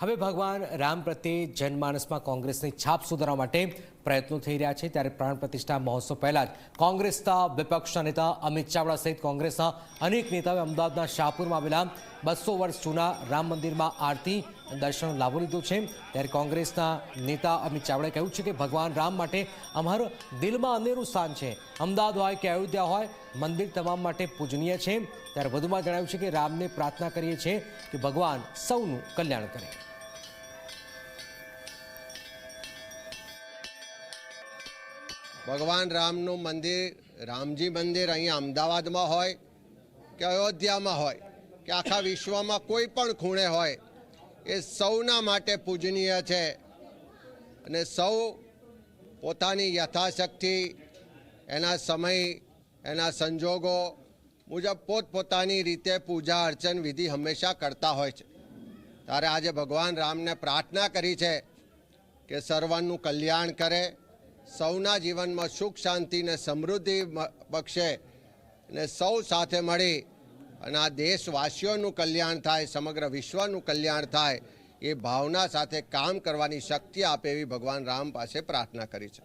હવે ભગવાન રામ પ્રત્યે જનમાનસમાં કોંગ્રેસની છાપ સુધારવા માટે પ્રયત્નો થઈ રહ્યા છે ત્યારે પ્રાણ પ્રતિષ્ઠા મહોત્સવ પહેલા જ કોંગ્રેસના વિપક્ષના નેતા અમિત ચાવડા સહિત કોંગ્રેસના અનેક નેતાઓએ અમદાવાદના શાહપુરમાં આવેલા બસો વર્ષ જૂના રામ મંદિરમાં આરતી દર્શન લાભો લીધો છે. ત્યારે કોંગ્રેસના નેતા અમિત ચાવડાએ કહ્યું છે કે ભગવાન રામ માટે અમારું દિલમાં અનેરું સ્થાન છે. અમદાવાદ હોય કે અયોધ્યા હોય, મંદિર તમામ માટે પૂજનીય છે. ત્યારે વધુમાં જણાવ્યું છે કે રામને પ્રાર્થના કરીએ છીએ કે ભગવાન સૌનું કલ્યાણ કરે. ભગવાન રામનું મંદિર, રામજી મંદિર અહીંયા અમદાવાદમાં હોય કે અયોધ્યામાં હોય, કે આખા વિશ્વમાં કોઈ પણ ખૂણે હોય, એ સૌના માટે પૂજનીય છે. અને સૌ પોતાની યથાશક્તિ, એના સમય, એના સંજોગો મુજબ પોતપોતાની રીતે પૂજા અર્ચન વિધિ હંમેશા કરતા હોય છે. ત્યારે આજે ભગવાન રામને પ્રાર્થના કરી છે કે સર્વનું કલ્યાણ કરે સૌના જીવનમાં સુખ, શાંતિ ને સમૃદ્ધિ પક્ષે અને સૌ સાથે મળી અને આ દેશવાસીઓનું કલ્યાણ થાય, સમગ્ર વિશ્વનું કલ્યાણ થાય એ ભાવના સાથે કામ કરવાની શક્તિ આપે એવી ભગવાન રામ પાસે પ્રાર્થના કરી છે.